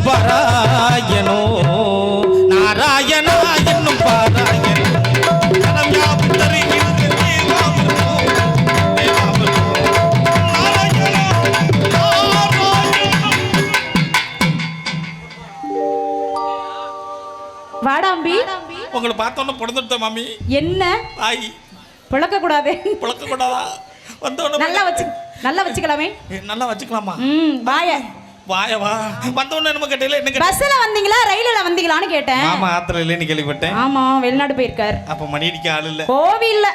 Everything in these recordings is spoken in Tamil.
இன்னும் பாராயணோ. நாராயணா இன்னும் பாராயணோ. வாடாம்பி. உங்களை பார்த்தோன்னு பிறந்துட்டேன் மாமி. என்ன? தாய். பிழக்க கூடாது பிழக்க கூடாதா வந்தோன்னு நல்லா வச்சு நல்லா வச்சுக்கலாமே. நல்லா வச்சுக்கலாமா? ம் பாயா வாய வா. வந்தோடனே நம்ம கேட்டீங்களா என்ன பஸ்ல வந்தீங்களா? ரயில்ல வந்தீங்களான்னு கேட்டேன். ஆமா ஆத்திரம் இல்லைன்னு கேள்விப்பட்டேன். ஆமா வெளிநாடு போயிருக்கார். அப்ப மணி அடிக்க ஆள் இல்ல. கோவில்ல.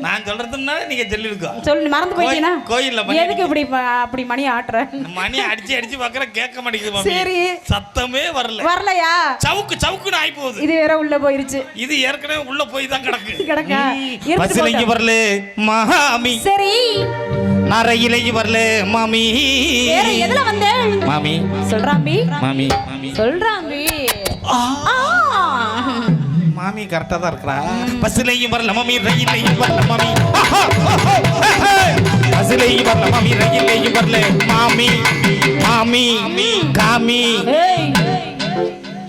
நான் சொல்றதுனால நீங்க சொல்லிருக்கோ? சொல்லு மறந்து போயிட்டீங்கன்னா கோயில்- கோயில்ல மணி எதுக்கு இப்படி ப- அப்படி மணி ஆட்டுற? மணி அடிச்சு அடிச்சு பாக்குற கேட்க மாட்டேங்குது மாமி. சரி. சத்தமே வரல. வரலையா? சவுக்கு சவுக்குன்னு ஆயி போகுது இது வேற உள்ள போயிருச்சு. இது ஏற்கனவே உள்ள போய் தான் கிடக்கு. கிடக்கா? பஸ்ல இங்க. வரல மாமி. சரி. நான் ரயில இங்க வரல மாமி. வேற எதுல வந்த மாமி. சொல்றாம்பி மாமி சொல்றாம்பி. மாமி கரெக்டா தான் இருக்கிறா. பஸ்லயும் வரல மாமி ரயிலையும் வரல மாமி. பஸ்லயும் வரல மாமி ரயிலையும் வரல மாமி மாமி காமி.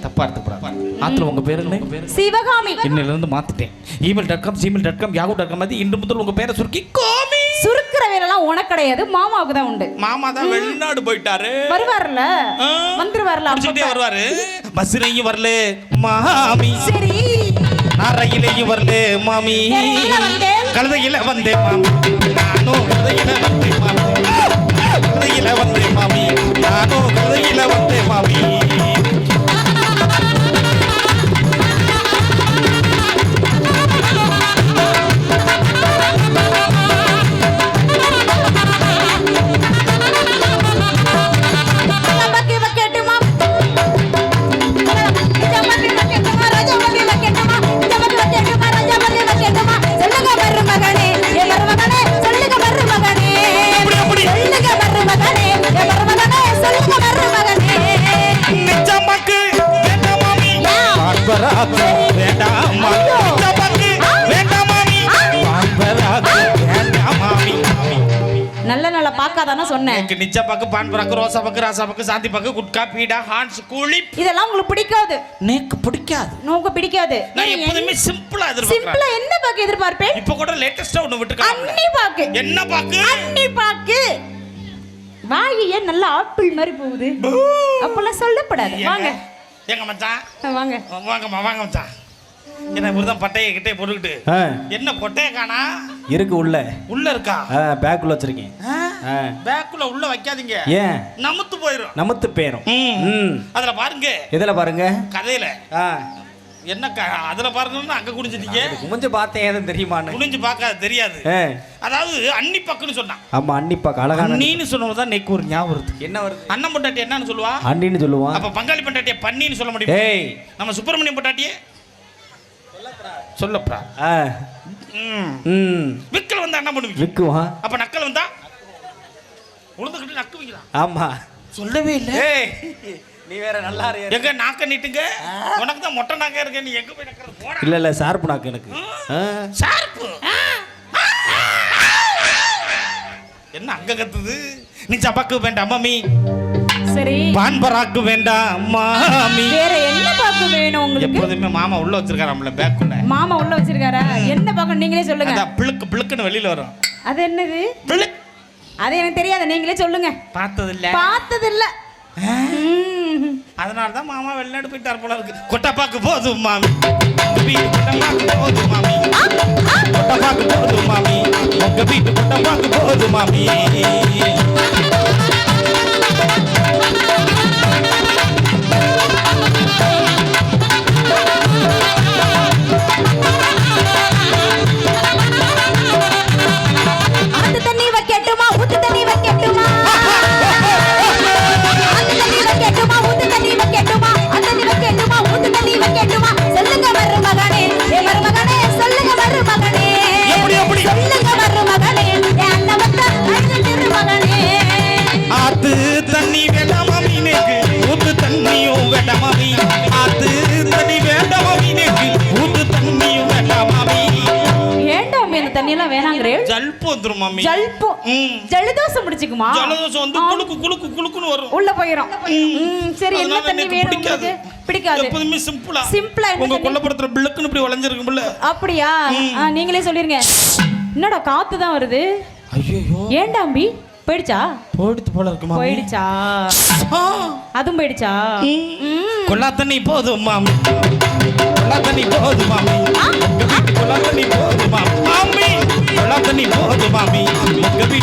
தப்பா எடுத்துக்கூடாது. ஆத்துல உங்க பேரு என்ன? சிவகாமி. இன்னில இருந்து மாத்திட்டேன். Email dot com Gmail dot com Yahoo dot com மாதிரி இன்று முதல் உங்க பேரை சுருக்கி கோமி சுருக்கிற வேலைலாம் உனக்கு கிடையாது மாமாவுக்கு தான் உண்டு. மாமா தான் வெளிநாடு போயிட்டாரு. வருவார்ல. வந்துருவார்ல அப்பப்ப. வருவாரு. பஸ்லையும் வரல மாமி. சரி. நான் ரயிலையும் வரல மாமி? கழுதையில வந்தேன் மாமி. நானும் கழுதையில வந்தேன் மாமி. கழுதையில வந்தேன் மாமி. நானும் சொன்னேன். எனக்கு நிச்சய பாக்கு பான் பராக்கு ரோசா பாக்கு ராசா பாக்கு சாந்தி பாக்கு குட்கா பீடா ஹான்ஸ் கூலி. இதெல்லாம் உங்களுக்கு பிடிக்காது. எனக்கு பிடிக்காது. உங்களுக்கு பிடிக்காது. நான் எப்போதுமே சிம்பிளா எதிர்பார்க்கிறேன். சிம்பிளா என்ன பாக்கு எதிர்பார்ப்பேன்? இப்ப கூட லேட்டஸ்டா ஒண்ணு விட்டுருக்காங்க அன்னி பாக்கு. என்ன பாக்கு? அன்னி பாக்கு. வாயே நல்ல ஆப்பிள் மாதிரி போகுது? அப்பெல்லாம் சொல்லப்படாது. வாங்க. எங்க மச்சான். வாங்க. வாங்கம்மா வாங்க மச்சான். என்ன இப்படிதான் பட்டையை கிட்டே போட்டுக்கிட்டு. என்ன கொட்டையை காணா? இருக்கு உள்ள. உள்ள இருக்கா? ஆ பேக்குள்ள வச்சிருக்கேன். பேக்குள்ள உள்ள வைக்காதீங்க. ஏன்? நமுத்து போயிரும். நமத்து பேரும் ம். ம். அதுல பாருங்க. எதுல பாருங்க? கதையில. என்ன அதுல பாருங்கன்னா அங்க குடிச்சிட்டீங்க குமிஞ்சு பார்த்தேன் ஏதும் தெரியுமான்னு. குனிஞ்சு பார்க்காது தெரியாது. அதாவது அன்னி பக்குன்னு சொன்னான். ஆமா அன்னிப்பாக்கு அழகான அண்ணின்னு சொன்னது தான் நெக்கு ஒரு ஞாபகம் வருது என்ன வருது? அண்ணன் பொண்டாட்டி என்னன்னு சொல்லுவா? அண்ணின்னு சொல்லுவான் அப்ப பங்காளி பொண்டாட்டிய பன்னின்னு சொல்ல முடியும்? ஏய். நம்ம சுப்பிரமணியம் பொண்டாட்டியே சொல்லப்படா. ஆ. ம். ம். விக்கல் வந்தா என்ன பண்ணுவீங்க விக்குவான் அப்ப நக்கல் வந்தா? உளுந்துக்கிட்டு நக்கு வைக்கலாம் ஆமா. சொல்லவே இல்ல. நீ வேற நல்லா இரு எங்க நாக்க நீட்டுங்க? உனக்கு தான் மொட்டை நாக்க இருக்க. நீ எங்க போய் நக்கிறது போடா. இல்ல இல்ல சார்பு நாக்கு எனக்கு. ஆ. ஷார்ப்பு? என்ன அங்க கத்துது? நீ சப்பாக்கு வேண்டாம் மாமி சரி. பான் பராக்கு வேண்டாம் மாமி வேற என்ன பாக்கு வேணும் உங்களுக்கு? எப்போதுமே மாமா உள்ள வச்சிருக்காராம்ல பேக்குள்ள மாமா உள்ள வச்சிருக்காரா? என்ன பாக்கு நீங்களே சொல்லுங்க. அதான் பிளுக்கு பிளுக்குன்னு வெளியில வரும். அது என்னது? பிளுக் அது எனக்கு தெரியாது நீங்களே சொல்லுங்க. பார்த்தது இல்ல பார்த்தது இல்ல. அதனால தான் மாமா வெளிநாடு போயிட்டார் போல இருக்கு. கொட்டப்பாக்கு போதும் மாமி. கொட்டப்பாக்கு போதும் மாமி. கொட்டப்பாக்கு போதும் மாமி. உங்க வீட்டு கொட்டப்பாக்கு போதும் மாமி. எல்லாம் வேணாங்கிறே ஜல்பு வந்துரும் மாமி. ஜல்போ. ஜலதோஷம் முடிச்சுக்குமா ஜலதோஷம் வந்து. குளுக்கு குளுக்கு குளுக்குன்னு வரும். உள்ள போயிரும். ம், சரி என்ன தண்ணி வேணும் பிடிக்காது. உங்களுக்கு? பிடிக்காது. எப்போதுமே சிம்பிளா. சிம்பிளா உங்க தண்ணி? கொல்லப்படுத்துற பிள்ளைக்குன்னு இப்படி வளைஞ்சிருக்கும்ல. அப்படியா? நீங்களே சொல்லிருங்க. என்னடா காத்து தான் வருது? ஐயோ ஏண்டாம்பி போயிடுச்சா? போயிடுத்து போல இருக்கு மாமி. போயிடுச்சா? அதுவும் போயிடுச்சா. கொல்லா தண்ணி போதும் மாமி. கொல்லா தண்ணி தண்ணி போது மாமி குழாய் தண்ணி போது மாமி. மாமி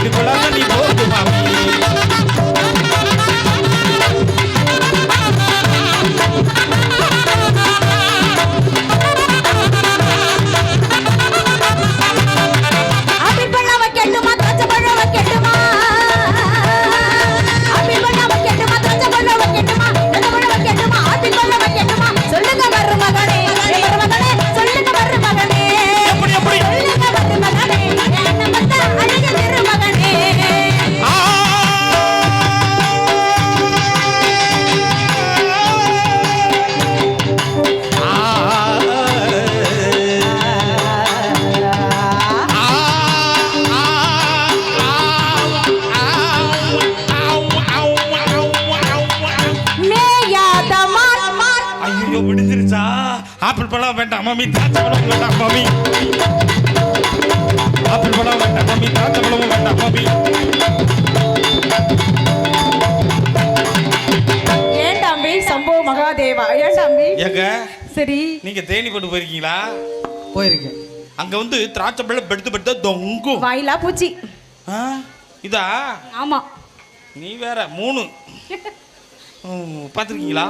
குழாய் தண்ணி போது மாமி பழம் வேண்டாம். மம்மி திராட்சை பழம் வேண்டாம் மம்மி. ஆப்பிள் பழம் வேண்டாம் மம்மி திராட்சை பழமும் வேண்டாம் சம்போ மகாதேவா. ஏண்டாம்பி ஏங்க சரி. நீங்க தேனி போட்டு போயிருக்கீங்களா? போயிருக்கேன். அங்க வந்து திராட்சை பழம் பெடுத்து பெடுத்த தொங்கும். வாயிலா பூச்சி. இதா? ஆமா. நீ வேற மூணு. பார்த்திருக்கீங்களா?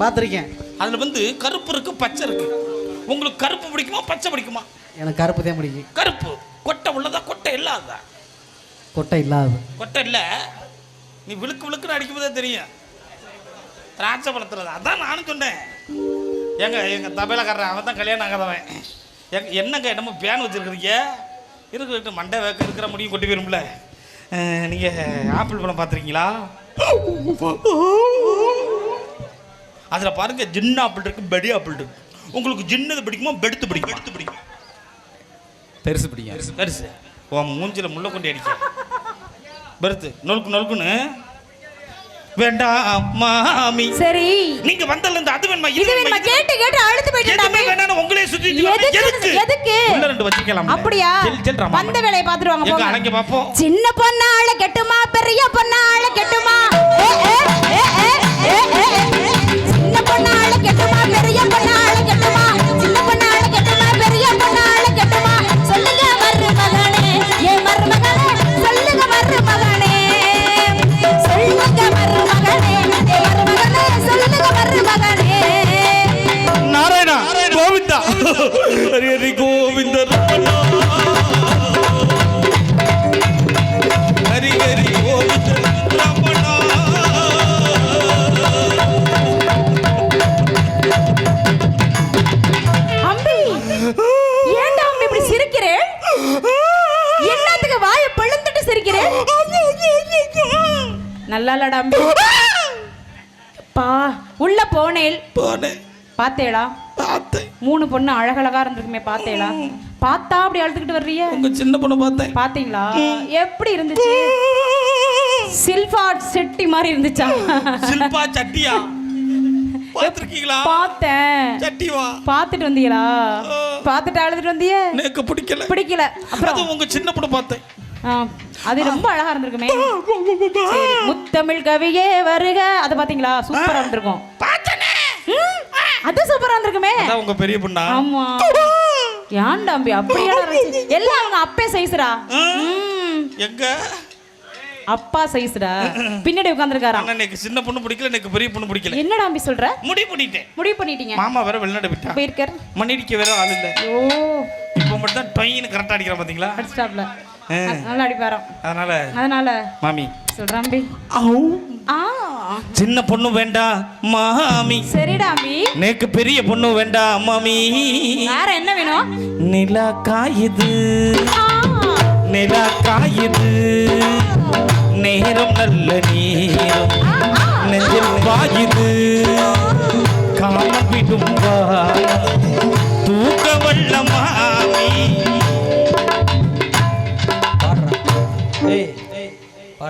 பார்த்துருக்கேன் அதுல வந்து கருப்பு இருக்கு பச்சை இருக்கு. உங்களுக்கு கருப்பு பிடிக்குமா பச்சை பிடிக்குமா? எனக்கு கருப்பு தான் பிடிக்கும். கருப்பு. கொட்டை உள்ளதா கொட்டை இல்லாததா? கொட்டை இல்லாது. கொட்டை இல்லை. நீ விழுக்கு விழுக்குன்னு அடிக்கும்போதே தெரியும். திராட்சை பழத்துறது அதான் நானும் சொன்னேன். ஏங்க எங்கள் தபையிலக்காரன் அவன் தான் கல்யாணம் ஆகாதவன். எங்க என்னங்க என்னமோ பேன் வச்சுருக்கிறீங்க? இருக்கிற மண்டை வேக்க இருக்கிற முடியும் கொட்டி போயிரும்ல. நீங்கள் ஆப்பிள் பழம் பார்த்துருக்கீங்களா அதில் பாருங்க ஜின்ன ஆப்பிள் இருக்கு பெடி ஆப்பிள் இருக்கு உங்களுக்கு ஜின்னது பிடிக்குமா பெடுத்து பிடிக்கும் எடுத்து பிடிக்கும் பெருசு பிடிக்கும் பெருசு உன் மூஞ்சில முள்ள கொண்டு அடிக்க பெருத்து நொறுக்கு நொறுக்குன்னு வேண்டாம் மாமி சரி நீங்க வந்தல இருந்து அது வேணுமா இது வேணுமா கேட்டு கேட்டு அழுத்து எதுவுமே போயிட்டு வேண்டாம் உங்களே சுத்தி எதுக்கு? எதுக்கு? உள்ள ரெண்டு வச்சுக்கலாம் அப்படியா வந்த வேலையை பாத்துருவாங்க போங்க அலைங்க பாப்போம் சின்ன பொண்ணு ஆள கெட்டுமா பெரிய பொண்ணு ஆள கெட்டுமா ஏ, ஏ, ஏ, ஏ, ஏ, கெட்டுமா பெரிய பொண்ணு பா உள்ள போனேல். போனேன். பார்த்தேடா பார்த்தேன். மூணு பொண்ணு அழகழகா இருந்திருக்குமே பார்த்தேடா பார்த்தா அப்படி அழுதுகிட்டு வர்றிய உங்க சின்ன பொண்ணை பார்த்தேன். பாத்தீங்களா எப்படி இருந்துச்சு? சில்பா செட்டி மாதிரி இருந்துச்சா? சில்பா சட்டியா? பார்த்தேன். சட்டிவா பார்த்துட்டு வந்தீங்களா? பார்த்துட்டு அழுதுட்டு வந்திய? எனக்கு பிடிக்கல. பிடிக்கல. அப்புறம்? உங்க சின்ன பொண்ணு பார்த்தேன். அது ரொம்ப அழகா இருந்திருக்குமே. சரி, முத்தமிழ் கவியே வருக. அது பாத்தீங்களா? சூப்பரா இருந்திருக்கும். அது சூப்பரா இருந்திருக்குமே. உங்க பெரிய பொண்ணா? ஆமா. ஏன்டா அம்பி அப்படியே எல்லாம் அவங்க அப்பே சைஸ்டா? எங்க? அப்பா சைஸ்டா? பின்னாடி உட்காந்துருக்காராம் அண்ணா எனக்கு சின்ன பொண்ணு பிடிக்கல எனக்கு பெரிய பொண்ணு பிடிக்கல. என்னடா அம்பி சொல்ற? முடிவு பண்ணிட்டேன் முடிவு பண்ணிட்டீங்க மாமா வேற வெளிநாடு விட்டா போயிருக்கார். மணிடிக்க வேற ஆள் இல்ல. ஓ. இப்போ மட்டும் தான் டொயின்னு கரெக்டாக அடிக்கிறான் பாத்தீங்களா? அடிச்சிட்டாப்ல ஆ. நல்லா அடிப்பாராம். அதனால? அதனால மாமி. ஆ. சின்ன பொண்ணு வேண்டாம் மாமி. சரிடா அம்பி. நேக்கு பெரிய பொண்ணு வேண்டாம் மாமி. வேற என்ன வேணும்? நிலா காயுது. நிலா காயுது. நேரம் நல்ல நேரம். நெஞ்சில் பாயுது காமம் விடும் தூக்க வல்ல மாமி.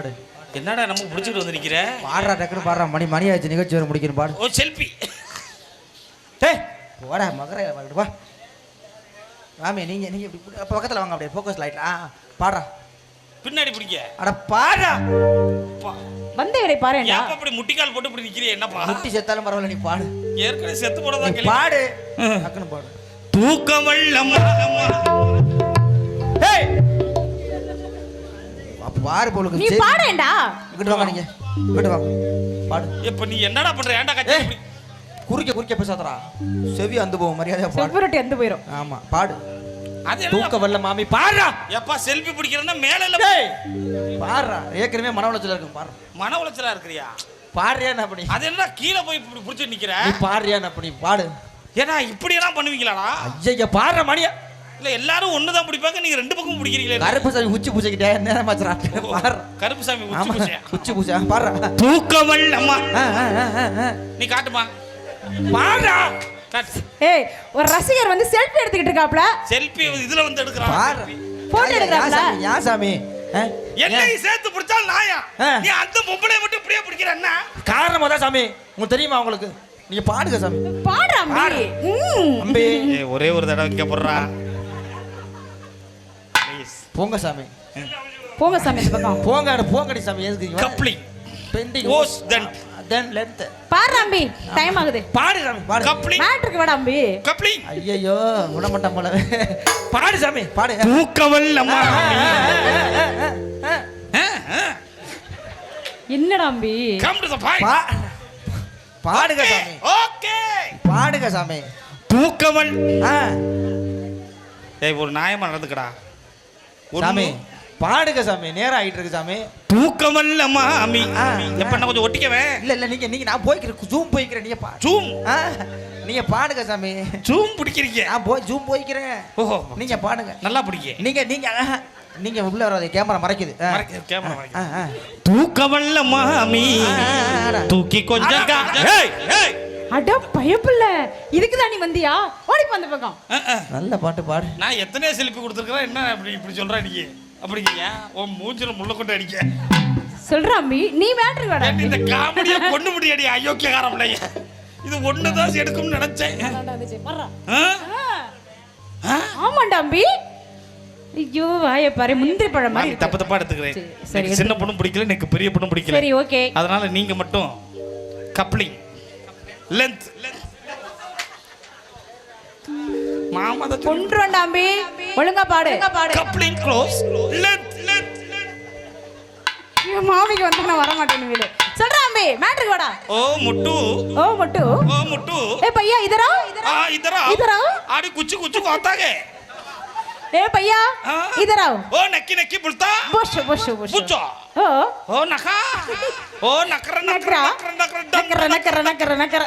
பாடு. என்னடா நமக்கு பிடிச்சிட்டு வந்திருக்கிற? பாடுறா டக்குனு பாடுறா. மணி மணி ஆயிடுச்சு நிகழ்ச்சி வர முடிக்கணும் பாடு. ஓ செல்ஃபி டேய் போடா மகர வா. ராமே நீங்க நீங்க இப்படி பக்கத்துல வாங்க அப்படியே ஃபோக்கஸ் லைட் ஆ பாடுறா. பின்னாடி பிடிக்க அட பாடுறா. பா- வந்த வேலை பாருடா ஏப்பா இப்படி முட்டிக்கால் போட்டு இப்படி நிக்கிறியே என்னப்பா? முட்டி செத்தாலும் பரவாயில்ல நீ பாடு. ஏற்கனவே செத்து கேள்வி. பாடு. டக்குன்னு பாடு. தூக்கமல்லம்மா. அப்ப பாரு போலுக்கு நீ பாடேண்டா இங்கிட்டு வாங்க நீங்க. இங்கிட்டு வாங்க. பாடு. இப்ப நீ என்னடா பண்ற? ஏன்டா ஏய் குறுக்க குறுக்க பேசாதடா. செவி அந்து போகும் மரியாதையா பாடு. செவ்வரட்டி வந்து போயிரும். ஆமா பாடு. அது தூக்க என்ன வல்ல மாமி பாடுறா எப்பா செல்ஃபி பிடிக்கிறேன்னா மேல இல்ல. பாடுறா ஏற்கனவே மன உளைச்சல இருக்கும் பாரு மன உளைச்சலா இருக்கிறியா? பாடுறியா என்ன பண்ணி அது என்ன கீழே போய் இப்படி புடிச்சு நிக்கிற? நீ பாடுறியா என்ன பண்ணி பாடு. ஏன்னா இப்படி எல்லாம் பண்ணுவீங்களாடா? ஐயா பாடுற மணியா? இல்ல எல்லாரும் ஒண்ணுதான் பிடிப்பாங்க நீங்க ரெண்டு பக்கம் பிடிக்கிறீங்களே. கருப்பு சாமி உச்சி பூஜைக்கிட்டே நேரம் ஆச்சுடா. பாடுற கருப்பு சாமி உச்சி பூச்சையா? உச்சி பூஜை. ஆ, ஆ, ஆ. நீ காட்டுமா. காட்டு. ஏய் ஒரு ரசிகர் வந்து செல்ஃபி எடுத்துக்கிட்டு இருக்காப்ல. செல்ஃபி இதுல வந்து எடுக்கிறான். யா எடுக்கறாப்ல? சாமி? யா சாமி? என்னை சேர்த்து பிடிச்சால் நாயா. நீ அந்த பொம்பளை மட்டும் இப்படியே பிடிக்கிற என்ன? காரணமா தான் சாமி? உங்களுக்கு தெரியுமா உங்களுக்கு? நீங்க பாடுங்க சாமி. பாடுறா பாடு. அம்பி. ஒரே ஒரு தடவை இங்க போடுறா. Please. போங்க சாமி. போங்க சாமி இந்த பக்கம். போங்க போங்கடி சாமி எதுக்கு கப்ளிங் பெண்டிங். ஓஸ் தென் தென் லென்த் பாடுறா அம்பி டைம் ஆகுது. பாடு சாமி பாடு. கப்ளிங் மேட்ருக்கு வாடா அம்பி கப்ளிங் ஐயோ விட மாட்டான் போல. பாடு சாமி பாடு. தூக்கவல்லம்மா என்னடா அம்பி கம் டு தி பாயிண்ட் பா- பாடுங்க சாமி. ஓகே பாடுங்க சாமி. தூக்கவல். ஆ, ஏய் ஒரு நியாயமா நடந்துக்கடா. சாமி பாடுங்க சாமி நேரம் ஆயிட்டு இருக்கு சாமி. தூக்கவல்லம்மா அம்மி ஆ. எப்ப நான் கொஞ்சம் ஒட்டிக்கவே? இல்ல இல்ல நீங்க நீங்க நான் போய்க்கிறேன் ஜூம் போய்க்கிறேன் நீங்க பா ஜூம் நீங்க பாடுங்க சாமி. ஜூம் பிடிக்கிறீங்க? நான் போய் ஜூம் போய்க்கிறேன். ஓஹோ. நீங்க பாடுங்க. நல்லா பிடிக்க. நீங்க நீங்க நீங்க உள்ள வராது கேமரா மறைக்குது. ஆ, ஆ. தூக்கி கொஞ்சம் அட பயப்புள்ள. இதுக்கு தான் நீ வந்தியா? ஓடி அந்த பக்கம். நல்ல பாட்டு பாடு. நான் எத்தனையோ செல்ஃபி கொடுத்துருக்கேன் என்ன அப்படி இப்படி சொல்ற நீ? அப்படிங்க உன் மூஞ்சில முள்ள கொண்டு அடிக்க. சொல்றா அம்பி நீ மேட்ருக்கு வாடா. இந்த காமெடியை கொண்டு முடியாடி அயோக்கியகார பிள்ளைய இது ஒண்ணுதான் எடுக்கும்னு நினைச்சேன்? ஆமாண்டா அம்பி ஐயோ வாய பாரு முந்திரி பழம் மாதிரி தப்பு தப்பா எடுத்துக்கிறேன். சின்ன பொண்ணும் பிடிக்கல எனக்கு பெரிய பொண்ணும் பிடிக்கல. சரி ஓகே. அதனால நீங்க மட்டும் கப்ளிங். லென்த் மாமத ஒன்றும் நம்பி ஒழுங்கா பாடு. பாடு. கப்ளிங் க்ளோஸ் லென்த் லென்த் மாமிக்கு வந்து நான் வர மாட்டேன் வீடு. சொல்றா அம்பி மேட்ருக்கு வாடா. ஓ முட்டு. ஓ முட்டு. ஓ முட்டு. ஏ பையா இதரா? இதரா? இதரா? அடி குச்சி குச்சி பார்த்தாங்க ಏ ಪಯ್ಯ ಇದರಾವ್ ಓ ನಕ್ಕಿ ನಕ್ಕಿ ಬುಳ್ತಾ? ಬುಷ್ ಬುಷ್ ಬುಷ್. ಬುಚ್ಚ? ಓ. ಓ ನಕ ஓ நக்கர நக்கர நக்கர நக்கர நக்கர நக்கர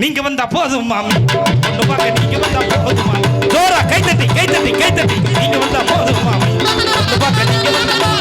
நீங்க வந்தா போதும் மாமி ஒண்ணு பாக்க நீங்க வந்தா போதும் மாமி ஜோரா கை தட்டி கை தட்டி கை தட்டி நீங்க வந்தா போதும் மாமி ஒண்ணு பாக்க நீங்க வந்தா